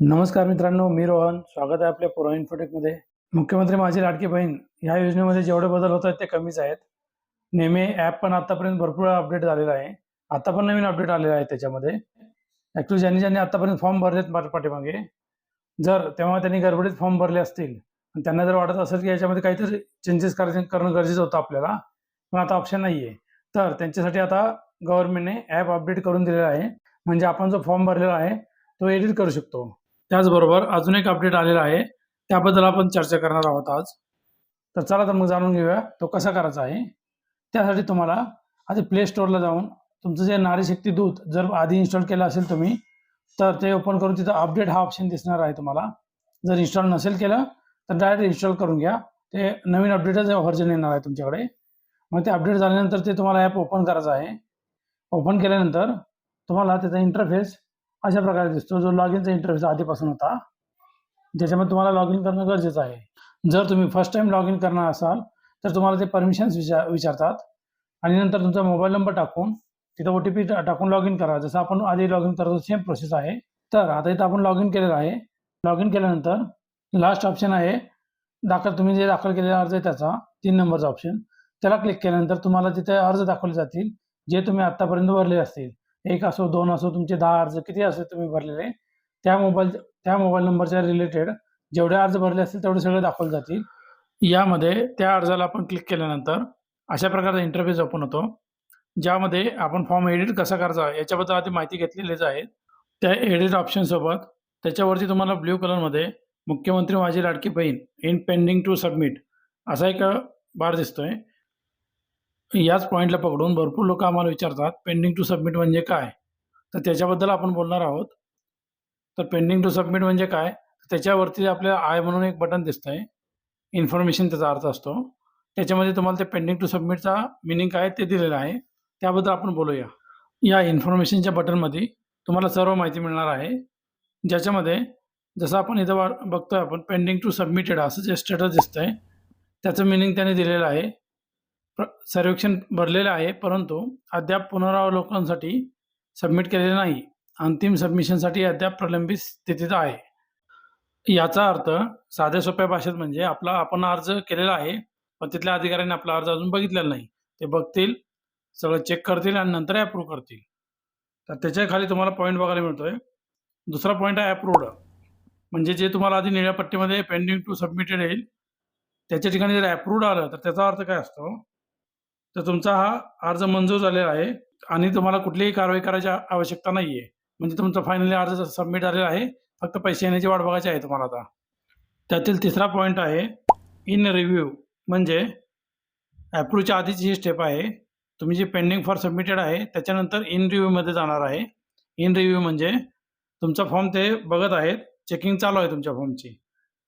नमस्कार मित्रांनो मी रोहन. स्वागत आहे आपल्या पुरा इन्फोटेकमध्ये मुख्यमंत्री माझी लाडकी बहीण ह्या योजनेमध्ये जेवढे बदल होत आहेत ते कमीच आहेत. नेहमी ॲप पण आतापर्यंत भरपूर अपडेट झालेला आहे. आता पण नवीन अपडेट आलेला आहे त्याच्यामध्ये. ॲक्च्युली ज्यांनी ज्यांनी आतापर्यंत फॉर्म भरलेत पाठीमागे जर तेव्हा त्यांनी गडबडीत फॉर्म भरले असतील आणि त्यांना जर वाटत असेल की याच्यामध्ये काहीतरी चेंजेस करायचे करणं गरजेचं होतं आपल्याला पण आता ऑप्शन नाही आहे तर त्यांच्यासाठी आता गव्हर्नमेंटने ॲप अपडेट करून दिलेला आहे. म्हणजे आपण जो फॉर्म भरलेला आहे तो एडिट करू शकतो. त्याचबरोबर अजून एक अपडेट आलेला आहे. त्याबद्दल आपण चर्चा करणार आहोत आज. तर चला तर मग जाणून घेऊया तो कसा करायचा आहे? त्यासाठी तुम्हाला आधी प्ले स्टोअरला जाऊन तुमचं जे नारी शक्ती दूत जर आधी इन्स्टॉल केलं असेल तुम्ही तर ते ओपन करून तिथं अपडेट हा ऑप्शन दिसणार आहे तुम्हाला. जर इन्स्टॉल नसेल केलं तर डायरेक्ट इन्स्टॉल करून घ्या. ते नवीन अपडेटच व्हर्जन येणार आहे तुमच्याकडे. मग ते अपडेट झाल्यानंतर ते तुम्हाला ॲप ओपन करायचं आहे. ओपन केल्यानंतर तुम्हाला त्याचा इंटरफेस अशा प्रकारे दिसतो. जो लॉग इनचा इंटरफेस आधीपासून होता ज्याच्यामध्ये तुम्हाला लॉग इन करणं गरजेचं आहे. जर तुम्ही फर्स्ट टाइम लॉग इन करणार असाल तर तुम्हाला ते परमिशन्स विचार विचारतात. आणि नंतर तुमचा मोबाईल नंबर टाकून तिथं ओ टी पी टाकून लॉग इन करा. जसं आपण आधी लॉग इन करतो सेम प्रोसेस आहे. तर आता इथं आपण लॉग इन केलेलं आहे. लॉग इन केल्यानंतर लास्ट ऑप्शन आहे. दाखल तुम्ही जे दाखल केलेला अर्ज आहे त्याचा तीन नंबरचा ऑप्शन त्याला क्लिक केल्यानंतर तुम्हाला तिथे अर्ज दाखवले जातील जे तुम्ही आत्तापर्यंत भरले असतील. एक असो दोन असो तुमचे दहा अर्ज किती असो तुम्ही भरलेले त्या मोबाईल त्या मोबाईल नंबरच्या रिलेटेड जेवढे अर्ज भरले असतील तेवढे सगळे दाखवले जातील. यामध्ये त्या अर्जाला आपण क्लिक केल्यानंतर अशा प्रकारचा इंटरफेस ओपन होतो ज्यामध्ये आपण फॉर्म एडिट कसा करायचा याच्याबद्दल आधी माहिती घेतलेलीच आहे. त्या एडिट ऑप्शनसोबत त्याच्यावरती तुम्हाला ब्ल्यू कलरमध्ये मुख्यमंत्री माझी Ladki Bahin in pending to submit असा एक बार दिसतोय. याच पॉईंटला पकडून भरपूर लोक आम्हाला विचारतात पेंडिंग टू सबमिट म्हणजे काय? तर त्याच्याबद्दल आपण बोलणार आहोत. तर पेंडिंग टू सबमिट म्हणजे काय? त्याच्यावरती आपल्याला आय म्हणून एक बटन दिसतं आहे इन्फॉर्मेशन त्याचा अर्थ असतो. त्याच्यामध्ये तुम्हाला ते पेंडिंग टू सबमिटचा मिनिंग काय ते दिलेलं आहे. त्याबद्दल आपण बोलूया. या इन्फॉर्मेशनच्या बटनमध्ये तुम्हाला सर्व माहिती मिळणार आहे. ज्याच्यामध्ये जसं आपण इथं वा बघतोय आपण पेंडिंग टू सबमिटेड असं जे स्टेटस दिसतंय त्याचं मिनिंग त्याने दिलेलं आहे. सर्वेक्षण भरलेलं आहे परंतु अद्याप पुनरावलोकनासाठी सबमिट केलेलं नाही. अंतिम सबमिशनसाठी अद्याप प्रलंबित स्थितीत आहे. याचा अर्थ साध्या सोप्या भाषेत म्हणजे आपला आपण अर्ज केलेला आहे पण तिथल्या अधिकाऱ्यांनी आपला अर्ज अजून बघितलेला नाही. ते बघतील सगळं चेक करतील आणि नंतर अप्रूव्ह करतील. तर त्याच्याखाली तुम्हाला पॉईंट बघायला मिळतोय. दुसरा पॉईंट आहे अप्रूव्ड म्हणजे जे तुम्हाला आधी निळ्या पट्टीमध्ये पेंडिंग टू सबमिटेड येईल त्याच्या ठिकाणी जर अप्रूव्ड आलं तर त्याचा अर्थ काय असतो? तर तुमचा हा अर्ज मंजूर झालेला आहे आणि तुम्हाला कुठलीही कारवाई करायची आवश्यकता नाही आहे म्हणजे तुमचा फायनली अर्ज सबमिट झालेला आहे. फक्त पैसे येण्याची वाट बघायची आहे तुम्हाला आता. त्यातील तिसरा पॉईंट आहे इन रिव्ह्यू म्हणजे ॲप्रूव्हच्या आधीची ही स्टेप आहे तुम्ही जी पेंडिंग फॉर सबमिटेड आहे त्याच्यानंतर इन रिव्ह्यूमध्ये जाणार आहे. इन रिव्ह्यू म्हणजे तुमचा फॉर्म ते बघत आहेत चेकिंग चालू आहे तुमच्या फॉर्मची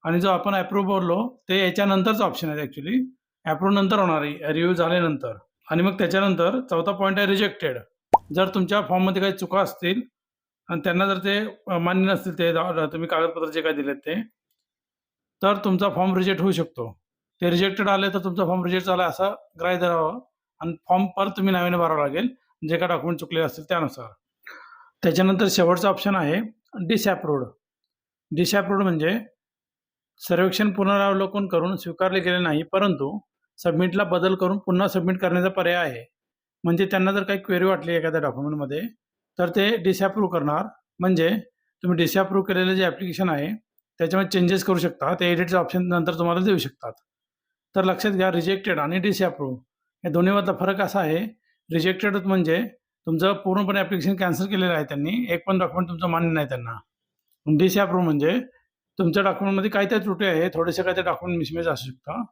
आणि जो आपण अप्रूव्ह बोललो ते याच्यानंतरच ऑप्शन आहे ॲक्च्युली अप्रूव्ह नंतर होणार आहे. रिव्ह्यू झाल्यानंतर. आणि मग त्याच्यानंतर चौथा पॉईंट आहे रिजेक्टेड जर तुमच्या फॉर्ममध्ये काही चुका असतील आणि त्यांना जर ते मान्य नसतील ते तुम्ही कागदपत्र जे काय दिलेत ते तर तुमचा फॉर्म रिजेक्ट होऊ शकतो. ते रिजेक्टेड आले तर तुमचा फॉर्म रिजेक्ट झाला असा ग्राह्य धरावा. आणि फॉर्म परत तुम्ही नव्याने भरावा लागेल. जे काय डॉक्युमेंट चुकले असतील त्यानुसार. त्याच्यानंतर शेवटचा ऑप्शन आहे डिसॲप्रूव्ड डिसॲप्रूव्ड म्हणजे सर्वेक्षण पुनरावलोकन करून स्वीकारले गेले नाही परंतु सबमिटला बदल करून पुन्हा सबमिट करण्याचा पर्याय आहे. म्हणजे त्यांना जर काही क्वेरी वाटली एखाद्या डॉक्युमेंटमध्ये तर ते डिसॲप्रूव्ह करणार. म्हणजे तुम्ही डिसअप्रूव्ह केलेलं जे ॲप्लिकेशन आहे त्याच्यामध्ये चेंजेस करू शकता. ते एडिटचं ऑप्शन नंतर तुम्हाला देऊ शकतात. तर लक्षात घ्या रिजेक्टेड आणि डिसॲप्रूव्ह या दोन्हीमधला फरक असा आहे रिजेक्टेड म्हणजे तुमचं पूर्णपणे ॲप्लिकेशन कॅन्सल केलेलं आहे त्यांनी एक पण डॉक्युमेंट तुमचं मान्य नाही त्यांना. डिसॲप्रूव्ह म्हणजे तुमच्या डॉक्युमेंटमध्ये काही त्या त्रुटी आहे थोडेसे काय ते डॉक्युमेंट मिसमेज असू शकतं.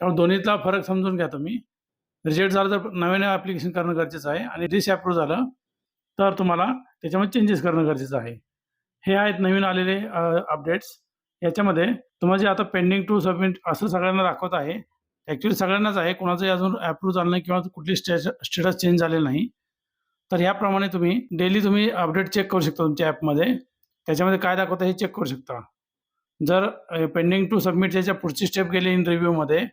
त्यामुळे दोन्हीतला फरक समजून घ्या तुम्ही. रिजेक्ट झालं तर नव्याने ॲप्लिकेशन करणं गरजेचं आहे आणि डिसअप्रूव्ह झालं तर तुम्हाला त्याच्यामध्ये चेंजेस करणं गरजेचं आहे. हे आहेत नवीन आलेले अपडेट्स याच्यामध्ये तुम्हाला जे आता पेंडिंग टू सबमिट असं सगळ्यांना दाखवत आहे ॲक्च्युली सगळ्यांनाच आहे. कोणाचंही अजून अप्रूव्ह झालं नाही किंवा कुठली स्टेट स्टेटस चेंज झालेलं नाही. तर ह्याप्रमाणे तुम्ही डेली तुम्ही अपडेट चेक करू शकता तुमच्या ॲपमध्ये त्याच्यामध्ये काय दाखवतं हे चेक करू शकता. जर पेंडिंग टू सबमिट याच्या पुढची स्टेप गेली इन रिव्ह्यूमध्ये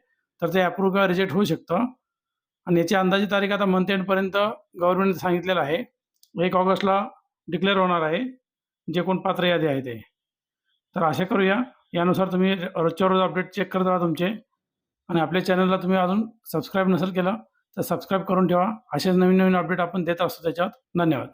तर ते अप्रूव्ह किंवा रिजेक्ट होऊ शकतं. आणि याची अंदाजी तारीख आता मंथ एंडपर्यंत गव्हर्नमेंटने सांगितलेलं आहे. एक ऑगस्टला डिक्लेअर होणार आहे. जे कोण पात्र यादी आहे ते. तर आशा करूया यानुसार तुम्ही रोजच्या रोज अपडेट चेक करत राहा तुमचे. आणि आपल्या चॅनलला तुम्ही अजून सबस्क्राईब नसेल केलं तर सबस्क्राईब करून ठेवा. असेच नवीन नवीन अपडेट आपण देत असतो त्याच्यात. धन्यवाद.